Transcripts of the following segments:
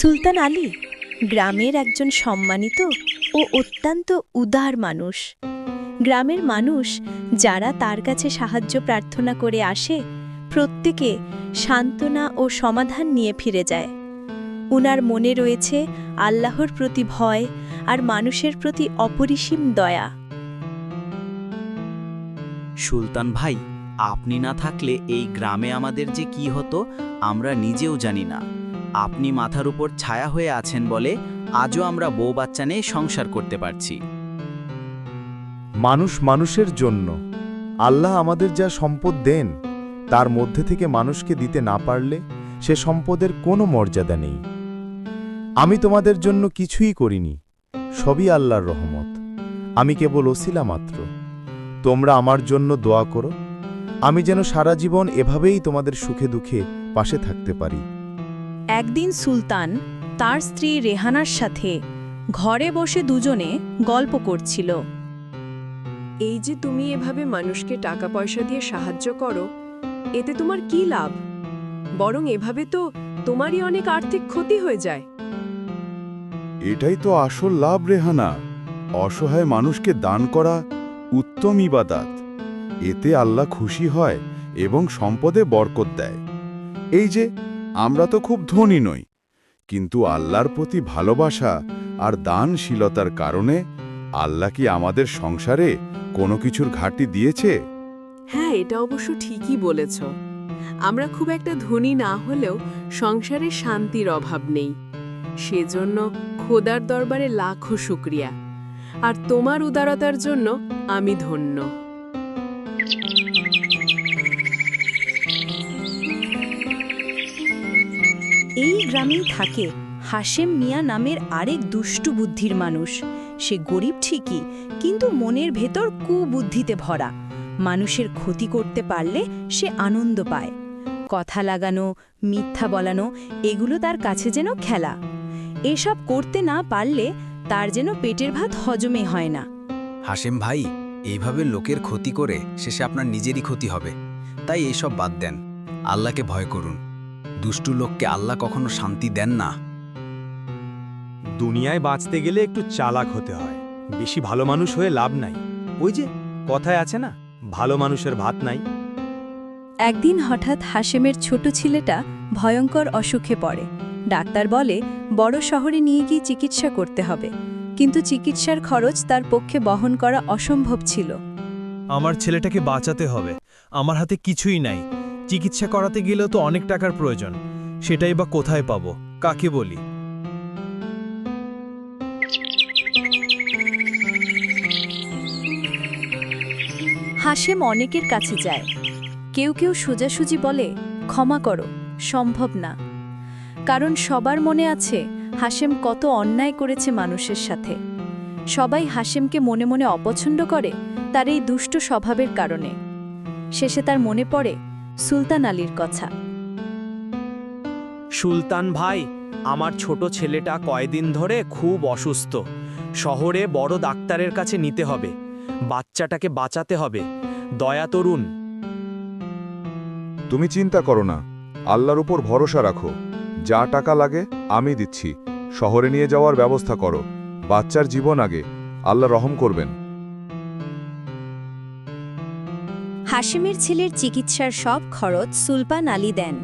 সুলতান আলী গ্রামের একজন সম্মানিত ও অত্যন্ত উদার মানুষ। গ্রামের মানুষ যারা তার কাছে সাহায্য প্রার্থনা করে আসে, প্রত্যেকে সান্ত্বনা ও সমাধান নিয়ে ফিরে যায়। উনার মনে রয়েছে আল্লাহর প্রতি ভয় আর মানুষের প্রতি অপরিসীম দয়া। সুলতান ভাই, আপনি না থাকলে এই গ্রামে আমাদের যে কি হতো, আমরা নিজেও জানি না। আপনি মাথার উপর ছায়া হয়ে আছেন বলে আজও আমরা বউ বাচ্চা নিয়ে সংসার করতে পারছি। মানুষ মানুষের জন্য। আল্লাহ আমাদের যা সম্পদ দেন, তার মধ্যে থেকে মানুষকে দিতে না পারলে সে সম্পদের কোনো মর্যাদা নেই। আমি তোমাদের জন্য কিছুই করিনি, সবই আল্লাহর রহমত। আমি কেবল ওসিলা মাত্র। তোমরা আমার জন্য দোয়া করো, আমি যেন সারা জীবন এভাবেই তোমাদের সুখে দুঃখে পাশে থাকতে পারি। একদিন সুলতান তার স্ত্রী রেহানার সাথে ঘরে বসে দুজনে গল্প করছিল। এই যে তুমি এভাবে মানুষকে টাকা পয়সা দিয়ে সাহায্য করো এতে তোমার কি লাভ? বরং এভাবে তো তোমারই অনেক আর্থিক ক্ষতি হয়ে যায়। এটাই তো আসল লাভ রেহানা। অসহায় মানুষকে দান করা উত্তম ইবাদাত। এতে আল্লাহ খুশি হয় এবং সম্পদে বরকত দেয়। এই যে আমরা তো খুব ধনী নই। কিন্তু আল্লাহর প্রতি ভালোবাসা আর দানশীলতার কারণে আল্লাহ কি আমাদের সংসারে কোনো কিছুর ঘাটতি দিয়েছে? হ্যাঁ এটা অবশ্য ঠিকই বলেছ। আমরা খুব একটা ধনী না হলেও সংসারে শান্তির অভাব নেই। সেজন্য খোদার দরবারে লাখো শুক্রিয়া। আর তোমার উদারতার জন্য আমি ধন্য। এই গ্রামেই থাকে হাশেম মিয়া নামের আরেক দুষ্টু বুদ্ধির মানুষ। সে গরিব ঠিকই, কিন্তু মনের ভেতর কুবুদ্ধিতে ভরা। মানুষের ক্ষতি করতে পারলে সে আনন্দ পায়। কথা লাগানো, মিথ্যা বলানো, এগুলো তার কাছে যেন খেলা। এসব করতে না পারলে তার যেন পেটের ভাত হজমে হয় না। হাসেম ভাই, এইভাবে লোকের ক্ষতি করে শেষে আপনার নিজেরই ক্ষতি হবে। তাই এইসব বাদ দেন। আল্লাহকে ভয় করুন। দুষ্টু লোককে আল্লাহ কখনো শান্তি দেন না। দুনিয়ায় বাঁচতে গেলে একটু চালাক হতে হয়। বেশি ভালো মানুষ হয়ে লাভ নাই। ওই যে কথায় আছে না ভালো মানুষের ভাত নাই। একদিন হঠাৎ হাশেমের ছোট ছেলেটা ভয়ঙ্কর অসুখে পড়ে। ডাক্তার বলে বড় শহরে নিয়ে গিয়ে চিকিৎসা করতে হবে। কিন্তু চিকিৎসার খরচ তার পক্ষে বহন করা অসম্ভব ছিল। আমার ছেলেটাকে বাঁচাতে হবে। আমার হাতে কিছুই নাই। চিকিৎসা করাতে গেলেও তো অনেক টাকার প্রয়োজন। সেটাই বা কোথায় পাবো? কাকে বলি? হাশেম অনেকের কাছে যায়। কেউ কেউ সোজাসুজি বলে, ক্ষমা করো, সম্ভব না। কারণ সবার মনে আছে, হাশেম কত অন্যায় করেছে মানুষের সাথে। সবাই হাশেমকে মনে মনে অপছন্দ করে তার এই দুষ্ট স্বভাবের কারণে। শেষে তার মনে পড়ে সুলতান আলীর কথা। সুলতান ভাই আমার ছোট ছেলেটা কয়দিন ধরে খুব অসুস্থ। শহরে বড় ডাক্তারের কাছে নিতে হবে। বাচ্চাটাকে বাঁচাতে হবে। দয়া তরুণ। তুমি চিন্তা করো না। আল্লাহর উপর ভরসা রাখো। যা টাকা লাগে আমি দিচ্ছি। শহরে নিয়ে যাওয়ার ব্যবস্থা করো। বাচ্চার জীবন আগে। আল্লাহ রহম করবেন। হাশেমের ছেলের চিকিৎসার সব খরচ সুলপান আলী দেন।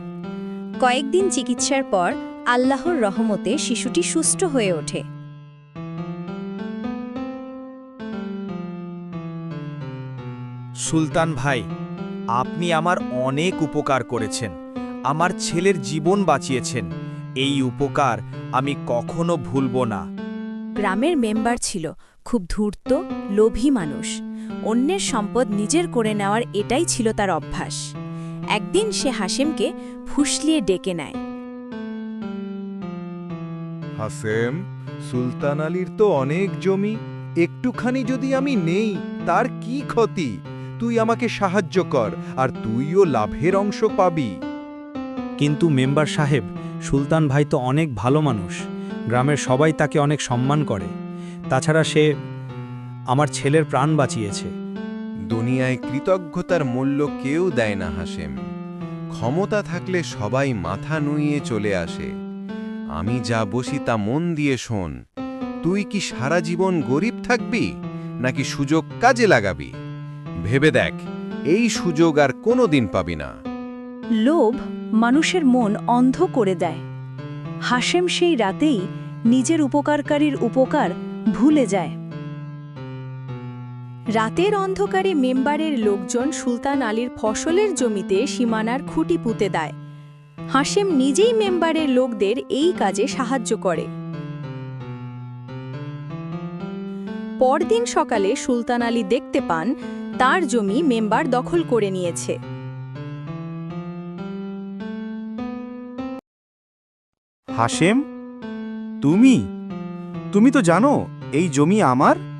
কয়েকদিন চিকিৎসার পর আল্লাহর রহমতে শিশুটি সুস্থ হয়ে ওঠে। সুলতান ভাই আপনি আমার অনেক উপকার করেছেন। আমার ছেলের জীবন বাঁচিয়েছেন। এই উপকার আমি কখনো ভুলব না। গ্রামের মেম্বার ছিল খুব ধূর্ত লোভী মানুষ। অন্যের সম্পদ নিজের করে নেওয়ার এটাই ছিল তার অভ্যাস। একদিন সে হাশেমকে ফুসলিয়ে ডেকে নেয়। হাসেম সুলতান আলীর তো অনেক জমি একটুখানি যদি আমি নেই তার কি ক্ষতি? তুই আমাকে সাহায্য কর আর তুইও লাভের অংশ পাবি। কিন্তু মেম্বার সাহেব সুলতান ভাই তো অনেক ভালো মানুষ। গ্রামের সবাই তাকে অনেক সম্মান করে। তাছাড়া সে আমার ছেলের প্রাণ বাঁচিয়েছে। দুনিয়ায় কৃতজ্ঞতার মূল্য কেউ দেয় না হাসেম ক্ষমতা থাকলে সবাই মাথা নুইয়ে চলে আসে। আমি যা বসি তা মন দিয়ে শোন। তুই কি সারা জীবন গরিব থাকবি নাকি সুযোগ কাজে লাগাবি? ভেবে দেখ এই সুযোগ আর কোনো দিন পাবি না। লোভ মানুষের মন অন্ধ করে দেয়। হাসেম সেই রাতেই নিজের উপকারকারীর উপকার ভুলে যায়। রাতের অন্ধকারে মেম্বারের লোকজন সুলতান আলীর ফসলের জমিতে সীমানার খুঁটি পুঁতে দেয়। হাসেম নিজেই মেম্বারের লোকদের এই কাজে সাহায্য করে। পরদিন সকালে সুলতান আলী দেখতে পান, তার জমি মেম্বার দখল করে নিয়েছে। হাসেম তুমি? তুমি তো জানো, এই জমি আমার?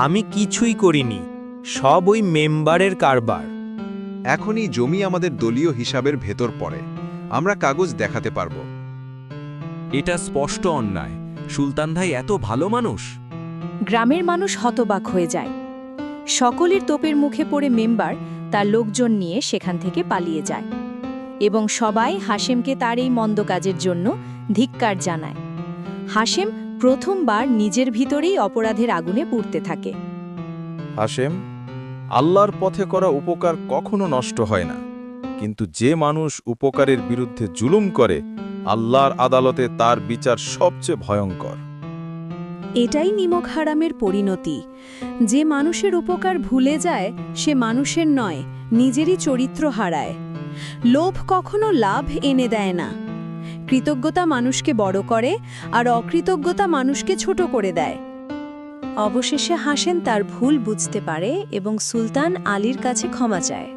আমি কিছুই করিনি সব ওই মেম্বারের কারবার। এখনই জমি আমাদের দলীয় হিসাবের ভেতর পড়ে আমরা কাগজ দেখাতে পারব। এটা স্পষ্ট অন্যায়। সুলতান ভাই এত ভালো মানুষ। গ্রামের মানুষ হতবাক হয়ে যায়। সকলের তোপের মুখে পড়ে মেম্বার তার লোকজন নিয়ে সেখান থেকে পালিয়ে যায় এবং সবাই হাসেমকে তার এই মন্দ কাজের জন্য ধিক্কার জানায়। হাসেম প্রথমবার নিজের ভিতরেই অপরাধের আগুনে পুড়তে থাকে। হাসেম আল্লাহর পথে করা উপকার কখনো নষ্ট হয় না। কিন্তু যে মানুষ উপকারের বিরুদ্ধে জুলুম করে আল্লাহর আদালতে তার বিচার সবচেয়ে ভয়ঙ্কর। এটাই নিমক হারামের পরিণতি। যে মানুষের উপকার ভুলে যায় সে মানুষের নয় নিজেরই চরিত্র হারায়। লোভ কখনো লাভ এনে দেয় না। কৃতজ্ঞতা মানুষকে বড় করে আর অকৃতজ্ঞতা মানুষকে ছোট করে দেয়। অবশেষে হাসেন তার ভুল বুঝতে পারে এবং সুলতান আলীর কাছে ক্ষমা চায়।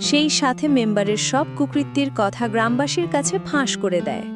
সেই সাথে মেম্বারের সব কুকৃত্তির কথা গ্রামবাসীর কাছে ফাঁস করে দেয়।